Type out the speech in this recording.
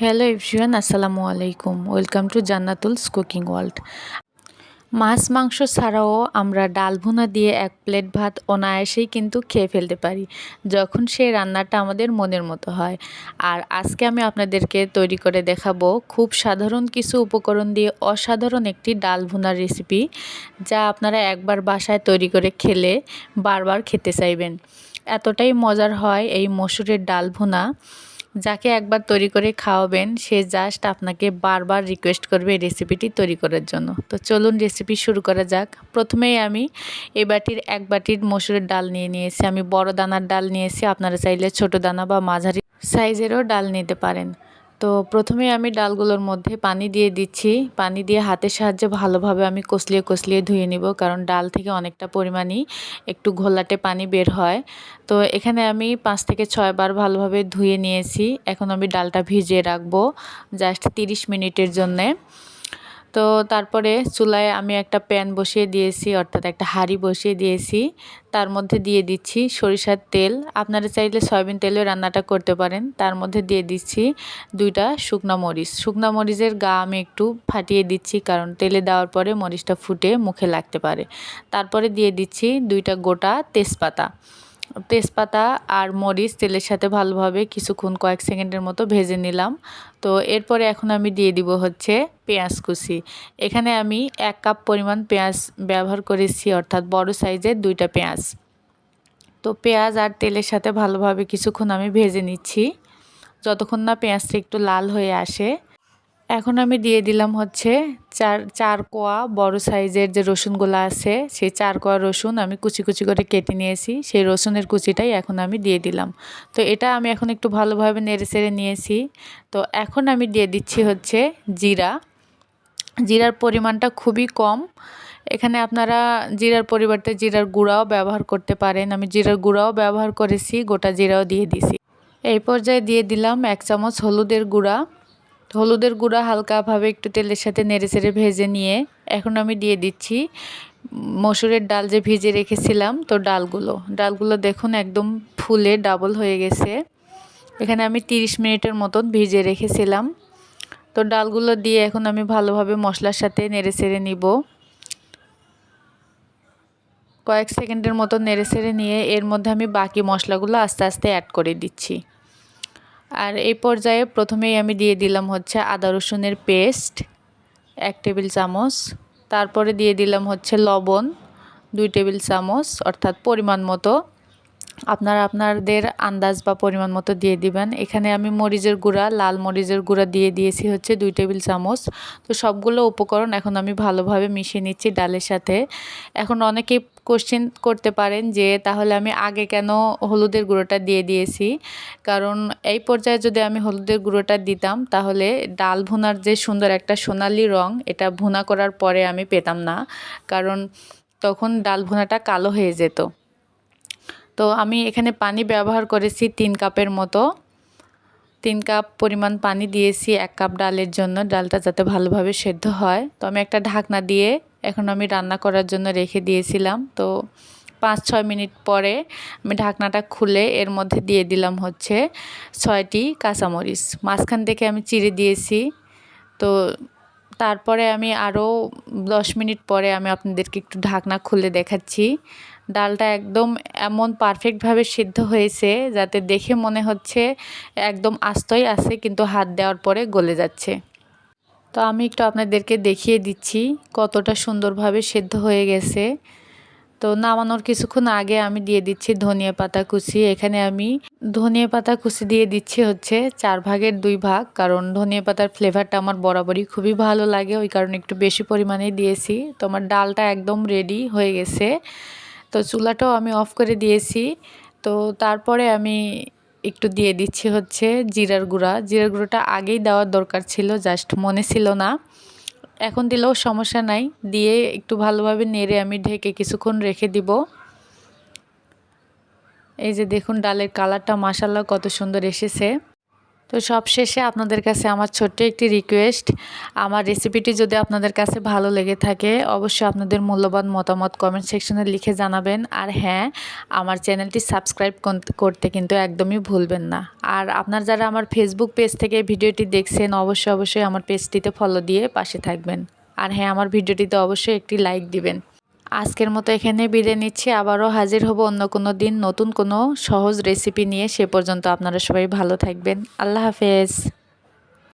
Hello everyone আসসালামু আলাইকুম। Welcome to Jannatul's cooking world মাছ, মাংস ছাড়াও আমরা ডাল ভুনা দিয়ে এক প্লেট ভাত অনায়াসেই কিন্তু খেয়ে ফেলতে পারি, যখন সেই রান্নাটা আমাদের মনের মতো হয়। আর আজকে আমি আপনাদেরকে তৈরি করে দেখাবো খুব সাধারণ কিছু উপকরণ দিয়ে অসাধারণ একটি ডাল ভুনার রেসিপি, যা আপনারা একবার বাসায় তৈরি করে খেলে বারবার খেতে চাইবেন। এতটাই মজার হয় এই মসুরের ডাল ভুনা। যাকে একবার তৈরি করে খাওয়াবেন, সে জাস্ট আপনাকে বারবার রিকোয়েস্ট করবে এই রেসিপিটি তৈরি করার জন্য। তো চলুন রেসিপি শুরু করা যাক। প্রথমেই আমি এই বাটির এক বাটির মসুরের ডাল নিয়ে নিয়েছি। আমি বড় দানার ডাল নিয়েছি, আপনারা চাইলে ছোট দানা বা মাঝারি সাইজেরও ডাল নিতে পারেন। তো প্রথমে আমি ডালগুলোর মধ্যে পানি দিয়ে দিচ্ছি। পানি দিয়ে হাতের সাহায্যে ভালোভাবে আমি কষলিয়ে কষলিয়ে ধুয়ে নিব, কারণ ডাল থেকে অনেকটা পরিমাণই একটু ঘোলাটে পানি বের হয়। তো এখানে আমি পাঁচ থেকে ছয়বার ভালোভাবে ধুয়ে নিয়েছি। এখন আমি ডালটা ভিজিয়ে রাখব, জাস্ট তিরিশ মিনিটের জন্যে। তো তারপরে চুলায় আমি একটা প্যান বসিয়ে দিয়েছি, অর্থাৎ একটা হাঁড়ি বসিয়ে দিয়েছি। তার মধ্যে দিয়ে দিচ্ছি সরিষার তেল। আপনারা চাইলে সয়াবিন তেলে রান্নাটা করতে পারেন। তার মধ্যে দিয়ে দিচ্ছি দুইটা শুকনো মরিচ। শুকনো মরিচের গা আমি একটু ফাটিয়ে দিচ্ছি, কারণ তেলে দেওয়ার পরে মরিচটা ফুটে মুখে লাগতে পারে। তারপরে দিয়ে দিচ্ছি দুইটা গোটা তেজপাতা। তেজপাতা আর মরিচ তেলের সাথে ভালোভাবে কিছুক্ষণ কয়েক সেকেন্ডের মতো ভেজে নিলাম। তো এরপরে এখন আমি দিয়ে দিব হচ্ছে পেঁয়াজ কুচি। এখানে আমি এক কাপ পরিমাণ পেঁয়াজ ব্যবহার করেছি, অর্থাৎ বড় সাইজের দুইটা পেঁয়াজ। তো পেঁয়াজ আর তেলের সাথে ভালোভাবে কিছুক্ষণ আমি ভেজে নিচ্ছি। যতক্ষণ না পেঁয়াজটা একটু লাল হয়ে আসে এখন আমি দিয়ে দিলাম হচ্ছে চার চার কোয়া বড় সাইজের যে রসুনগুলো আছে, সেই চার কোয়া রসুন আমি কুচি কুচি করে কেটে নিয়েছি। সেই রসুনের কুচিটাই এখন আমি দিয়ে দিলাম। তো এটা আমি এখন একটু ভালোভাবে নেড়ে চেড়ে নিয়েছি। তো এখন আমি দিয়ে দিচ্ছি হচ্ছে জিরা। জিরার পরিমাণটা খুবই কম। এখানে আপনারা জিরার পরিবর্তে জিরার গুঁড়াও ব্যবহার করতে পারেন। আমি জিরার গুঁড়াও ব্যবহার করেছি, গোটা জিরাও দিয়ে দিছি। এই পর্যায়ে দিয়ে দিলাম এক চামচ হলুদের গুঁড়া। হলুদের গুঁড়া হালকাভাবে একটু তেলের সাথে নেড়ে চেড়ে ভেজে নিয়ে এখন আমি দিয়ে দিচ্ছি মসুরের ডাল যে ভিজে রেখেছিলাম তো ডালগুলো। ডালগুলো দেখুন একদম ফুলে ডাবল হয়ে গেছে। এখানে আমি 30 মিনিটের মতন ভিজে রেখেছিলাম। তো ডালগুলো দিয়ে এখন আমি ভালোভাবে মশলার সাথে নেড়ে চেড়ে নিব। কয়েক সেকেন্ডের মতো নেড়ে চেড়ে নিয়ে এর মধ্যে আমি বাকি মশলাগুলো আস্তে আস্তে অ্যাড করে দিচ্ছি। আর এই পর্যায়ে প্রথমেই আমি দিয়ে দিলাম হচ্ছে আদা রসুনের পেস্ট, এক টেবিল চামচ। তারপরে দিয়ে দিলাম হচ্ছে লবণ, দুই টেবিল চামচ, অর্থাৎ পরিমাণ মতো। আপনারা আপনাদের আন্দাজ বা পরিমাণ মতো দিয়ে দিবেন। এখানে আমি মরিচের গুঁড়া, লাল মরিচের গুঁড়া দিয়ে দিয়েছি হচ্ছে দুই টেবিল চামচ। তো সবগুলো উপকরণ এখন আমি ভালোভাবে মিশিয়ে নিচ্ছি ডালের সাথে। এখন অনেকেই কোশ্চেন করতে পারেন যে, তাহলে আমি আগে কেন হলুদের গুঁড়োটা দিয়ে দিয়েছি? কারণ এই পর্যায়ে যদি আমি হলুদের গুঁড়োটা দিতাম, তাহলে ডাল ভুনার যে সুন্দর একটা সোনালি রং, এটা ভুনা করার পরে আমি পেতাম না। কারণ তখন ডাল ভুনাটা কালো হয়ে যেত। তো আমি এখানে পানি ব্যবহার করেছি তিন কাপের মতো। তিন কাপ পরিমাণ পানি দিয়েছি এক কাপ ডালের জন্য, ডালটা যাতে ভালোভাবে সেদ্ধ হয়। তো আমি একটা ঢাকনা দিয়ে এখন আমি রান্না করার জন্য রেখে দিয়েছিলাম। তো পাঁচ ছয় মিনিট পরে আমি ঢাকনাটা খুলে এর মধ্যে দিয়ে দিলাম হচ্ছে ছয়টি কাঁচামরিচ। মাঝখান থেকে আমি চিড়ে দিয়েছি। তো তারপরে আমি আরও দশ মিনিট পরে আমি আপনাদেরকে একটু ঢাকনা খুলে দেখাচ্ছি। ডালটা একদম এমন পারফেক্টভাবে সিদ্ধ হয়েছে যাতে দেখে মনে হচ্ছে একদম আস্তই আছে, কিন্তু হাত দেওয়ার পরে গলে যাচ্ছে। তো আমি একটু আপনাদেরকে দেখিয়ে দিচ্ছি কতটা সুন্দরভাবে সেদ্ধ হয়ে গেছে। তো নামানোর কিছুক্ষণ আগে আমি দিয়ে দিচ্ছি ধনিয়া পাতা কুচি। এখানে আমি ধনিয়া পাতা কুচি দিয়ে দিচ্ছি হচ্ছে চার ভাগের দুই ভাগ, কারণ ধনিয়া পাতার ফ্লেভারটা আমার বরাবরই খুবই ভালো লাগে, ওই কারণে একটু বেশি পরিমাণেই দিয়েছি। তো আমার ডালটা একদম রেডি হয়ে গেছে। তো চুলাটাও আমি অফ করে দিয়েছি। তো তারপরে আমি একটু দিয়ে দিচ্ছি হচ্ছে জিরার গুঁড়া। জিরার গুঁড়োটা আগেই দেওয়ার দরকার ছিল জাস্ট মনে ছিল না। এখন দিলেও সমস্যা নাই, দিয়ে একটু ভালোভাবে নেড়ে আমি ঢেকে কিছুক্ষণ রেখে দিব। এই যে দেখুন, ডালের কালারটা মাসাল্লাহ কত সুন্দর এসেছে। তো সব শেষে আপনাদের কাছে আমার ছোট্ট একটি রিকোয়েস্ট আমার রেসিপিটি যদি আপনাদের কাছে ভালো লেগে থাকে, অবশ্যই আপনাদের মূল্যবান মতামত কমেন্ট সেকশনে লিখে জানাবেন। আর হ্যাঁ আমার চ্যানেলটি সাবস্ক্রাইব করতে কিন্তু একদমই ভুলবেন না। আর আপনার যারা আমার ফেসবুক পেজ থেকে ভিডিওটি দেখছেন, অবশ্যই অবশ্যই আমার পেজটিতে ফলো দিয়ে পাশে থাকবেন। আর হ্যাঁ আমার ভিডিওটিতে অবশ্যই একটি লাইক দিবেন। আজকের মতো এখানে বিদায় নিচ্ছি। আবারও হাজির হব অন্য কোনো দিন নতুন কোনো সহজ রেসিপি নিয়ে। সে পর্যন্ত আপনারা সবাই ভালো থাকবেন। আল্লাহ হাফেজ।